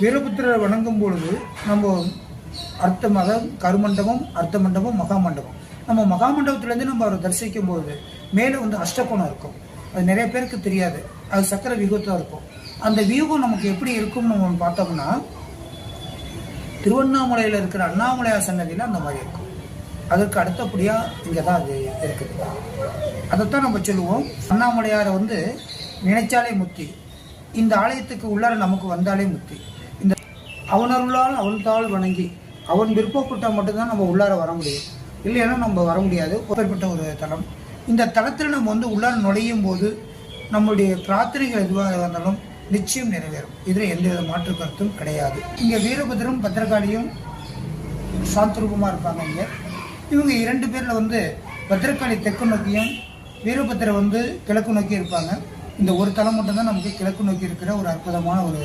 வீரபுத்திரரை வணங்கும் பொழுது நம்ம அர்த்த மதம் கருமண்டபம் அர்த்த மண்டபம் மகா மண்டபம் நம்ம மகாமண்டபத்துலேருந்து நம்ம அவரை தரிசிக்கும் பொழுது மேலே வந்து அஷ்டகோணம் இருக்கும். அது நிறைய பேருக்கு தெரியாது. அது சக்கர வியூகத்தாக இருக்கும். அந்த வியூகம் நமக்கு எப்படி இருக்கும்னு நம்ம பார்த்தோம்னா திருவண்ணாமலையில் இருக்கிற அண்ணாமலையார் சன்னதியில் அந்த மாதிரி இருக்கும். அதற்கு அடுத்தபடியாக இங்கே தான் அது இருக்குது. அதைத்தான் நம்ம சொல்லுவோம். அண்ணாமலையாரை வந்து நினைச்சாலே முத்தி. இந்த ஆலயத்துக்கு உள்ளார நமக்கு வந்தாலே முத்தி. அவனருளால் அவன்தாள் வணங்கி அவன் விருப்பப்பட்டால் மட்டும்தான் நம்ம உள்ளார வர முடியும். இல்லைன்னா நம்ம வர முடியாது. அப்பேற்பட்ட ஒரு தலம். இந்த தலத்தில் நம்ம வந்து உள்ளார நுழையும் போது நம்மளுடைய பிரார்த்தனைகள் எதுவாக இருந்தாலும் நிச்சயம் நிறைவேறும். இதில் எந்தவித மாற்று கருத்தும் கிடையாது. இங்கே வீரபத்திரம் பத்திரகாளியும் சாந்தரூபமாக இருப்பாங்க இங்கே. இவங்க இரண்டு பேரில் வந்து பத்திரகாளி தெற்கு நோக்கியும் வீரபத்திர வந்து கிழக்கு நோக்கி இருப்பாங்க. இந்த ஒரு தலம் மட்டும்தான் நமக்கு கிழக்கு நோக்கி இருக்கிற ஒரு அற்புதமான ஒரு